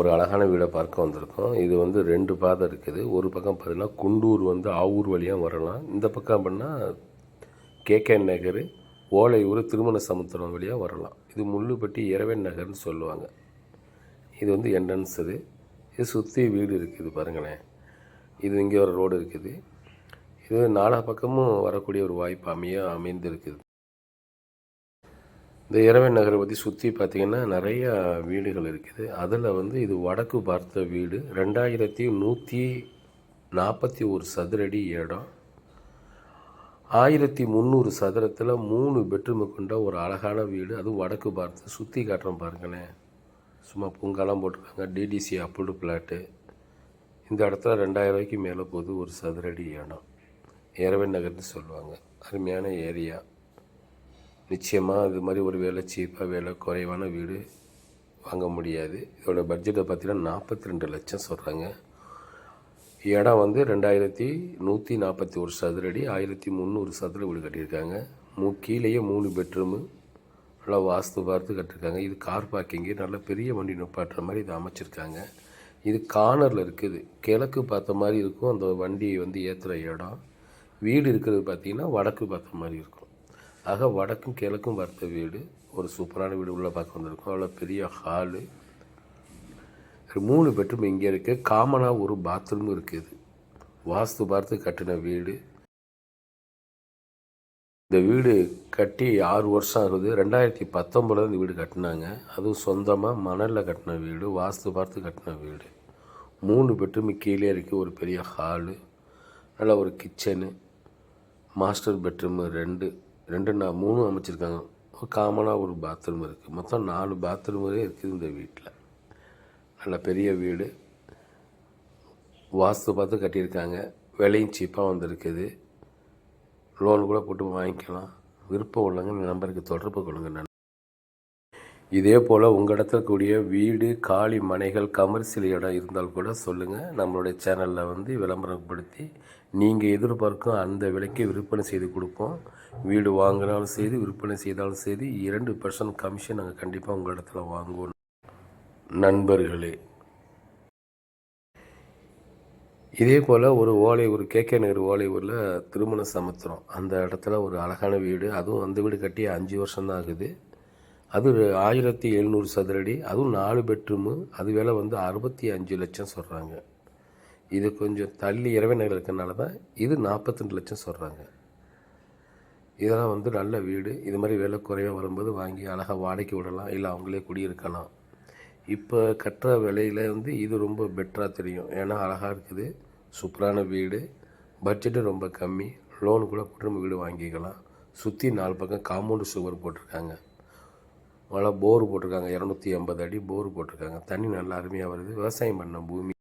ஒரு அழகான வீடை பார்க்க வந்திருக்கோம். இது வந்து ரெண்டு பாதை இருக்குது. ஒரு பக்கம் பார்த்தீங்கன்னா குண்டூர் வந்து ஆவூர் வழியாக வரலாம். இந்த பக்கம் அப்படின்னா கேகே நகர் ஓலையூர் திருமண சமுத்திரம் வழியாக வரலாம். இது முள்ளுப்பட்டி இரவன் நகர்னு சொல்லுவாங்க. இது வந்து என்ட்ரன்ஸ் இது. இது சுற்றி வீடு இருக்குது பாருங்களேன். இது இங்கே ஒரு ரோடு இருக்குது. இது நாலா பக்கமும் வரக்கூடிய ஒரு வாய்ப்பு அமைய அமைந்திருக்குது. இந்த இரவன் நகரை பற்றி சுற்றி பார்த்தீங்கன்னா நிறையா வீடுகள் இருக்குது. அதில் வந்து இது வடக்கு பார்த்த வீடு. ரெண்டாயிரத்தி நூற்றி நாற்பத்தி ஒரு சதுரடி இடம். ஆயிரத்தி முந்நூறு சதுரத்தில் மூணு பெட்ரூமு கொண்ட ஒரு அழகான வீடு. அதுவும் வடக்கு பார்த்து சுற்றி காட்டுறோம் பாருங்களேன். சும்மா பூங்காலாம் போட்டிருக்காங்க. டிடிசி அப்ரூவ்டு பிளாட்டு இந்த இடத்துல ரெண்டாயிரம் ரூபாய்க்கு மேலே போகுது ஒரு சதுரடி இடம். இரவன் நகர்னு சொல்லுவாங்க. அருமையான ஏரியா. நிச்சயமாக இது மாதிரி ஒரு வேலை சீப்பாக வேலை குறைவான வீடு வாங்க முடியாது. இதோட பட்ஜெட்டை பார்த்தீங்கன்னா நாற்பத்தி ரெண்டு லட்சம் சொல்கிறாங்க இடம் வந்து ரெண்டாயிரத்தி நூற்றி நாற்பத்தி ஒரு சதுரடி ஆயிரத்தி முந்நூறு சதுர வீடு கட்டியிருக்காங்க. மூ கீழேயே மூணு பெட்ரூமு நல்லா வாஸ்து பார்த்து கட்டியிருக்காங்க. இது கார் பார்க்கிங்கு நல்ல பெரிய வண்டி நிப்பாட்டுற மாதிரி இது அமைச்சிருக்காங்க. இது கார்னரில் இருக்குது. கிழக்கு பார்த்த மாதிரி இருக்கும். அந்த வண்டியை வந்து ஏற்றுகிற இடம். வீடு இருக்கிறது பார்த்திங்கன்னா வடக்கு பார்த்த மாதிரி இருக்கும். ஆக வடக்கும் கிழக்கும் பார்த்த வீடு ஒரு சூப்பரான வீடு உள்ளே பார்க்க வந்திருக்கோம். அவ்வளோ பெரிய ஹாலு மூணு பெட்ரூம் இங்கே இருக்குது காமனாக ஒரு பாத்ரூம் இருக்குது. வாஸ்து பார்த்து கட்டின வீடு. இந்த வீடு கட்டி ஆறு வருஷம் ஆகுது. ரெண்டாயிரத்தி பத்தொம்பதில் இந்த வீடு கட்டினாங்க. அதுவும் சொந்தமாக மணலில் கட்டின வீடு வாஸ்து பார்த்து கட்டின வீடு. மூணு பெட்ரூம் கீழே இருக்குது ஒரு பெரிய ஹாலு நல்ல ஒரு கிச்சனு மாஸ்டர் பெட்ரூமு ரெண்டு. ரெண்டு நான் மூணும் அமைச்சிருக்காங்க. காமனாக ஒரு பாத்ரூம் இருக்குது மொத்தம் நாலு பாத்ரூம் வரையும் இருக்குது இந்த வீட்டில் நல்ல பெரிய வீடு. வாஸ்து பார்த்து கட்டியிருக்காங்க. விலையும் சீப்பாக வந்திருக்குது. லோன் கூட போட்டு வாங்கிக்கலாம். விருப்பம் உள்ளவங்க இந்த நம்பருக்கு தொடர்பு கொள்ளுங்க. நன்றி. இதே போல் உங்கள் இடத்துல கூடிய வீடு காலி மனைகள் கமர்ஷியல் இடம் இருந்தால் கூட சொல்லுங்கள் நம்மளுடைய சேனலில் வந்து விளம்பரப்படுத்தி நீங்கள் எதிர்பார்க்கும் அந்த விலைக்கு விற்பனை செய்து கொடுப்போம். வீடு வாங்கினாலும் சரி விற்பனை செய்தாலும் சரி இரண்டு பர்சன்ட் கமிஷன் நாங்கள் கண்டிப்பாக உங்கள் இடத்துல வாங்குவோம். நண்பர்களே இதே போல் ஒரு ஓலை ஒரு கேகே நகர் ஓலை ஊரில் திருமண சமுத்திரம். அந்த இடத்துல ஒரு அழகான வீடு. அதுவும் அந்த வீடு கட்டி அஞ்சு வருஷம்தான் ஆகுது. அது ஆயிரத்தி எழுநூறு சதுரடி அதுவும் நாலு பெட்ரூமு. அது விலை வந்து அறுபத்தி அஞ்சு லட்சம் சொல்கிறாங்க இது கொஞ்சம் தள்ளி இரவே நகர் இருக்கிறனால தான் இது நாற்பத்தெண்டு லட்சம் சொல்கிறாங்க இதெல்லாம் வந்து நல்ல வீடு. இது மாதிரி விலை குறைவாக வரும்போது வாங்கி அழகாக வாடகைக்கு விடலாம். இல்லை அவங்களே குடியிருக்கலாம். இப்போ கட்டுற விலையில் வந்து இது ரொம்ப பெட்டராக தெரியும். ஏன்னா அழகாக இருக்குது. சூப்பரான வீடு. பட்ஜெட்டு ரொம்ப கம்மி. லோன் கூட போட்டு நம்ம வீடு வாங்கிக்கலாம். சுற்றி நாலு பக்கம் காம்பவுண்டு சுவர் போட்டிருக்காங்க. நல்லா போர் போட்டிருக்காங்க. இரநூத்தி ஐம்பது அடி போர் போட்டிருக்காங்க. தண்ணி நல்லா அருமையாக வருது. விவசாயம் பண்ண பூமி.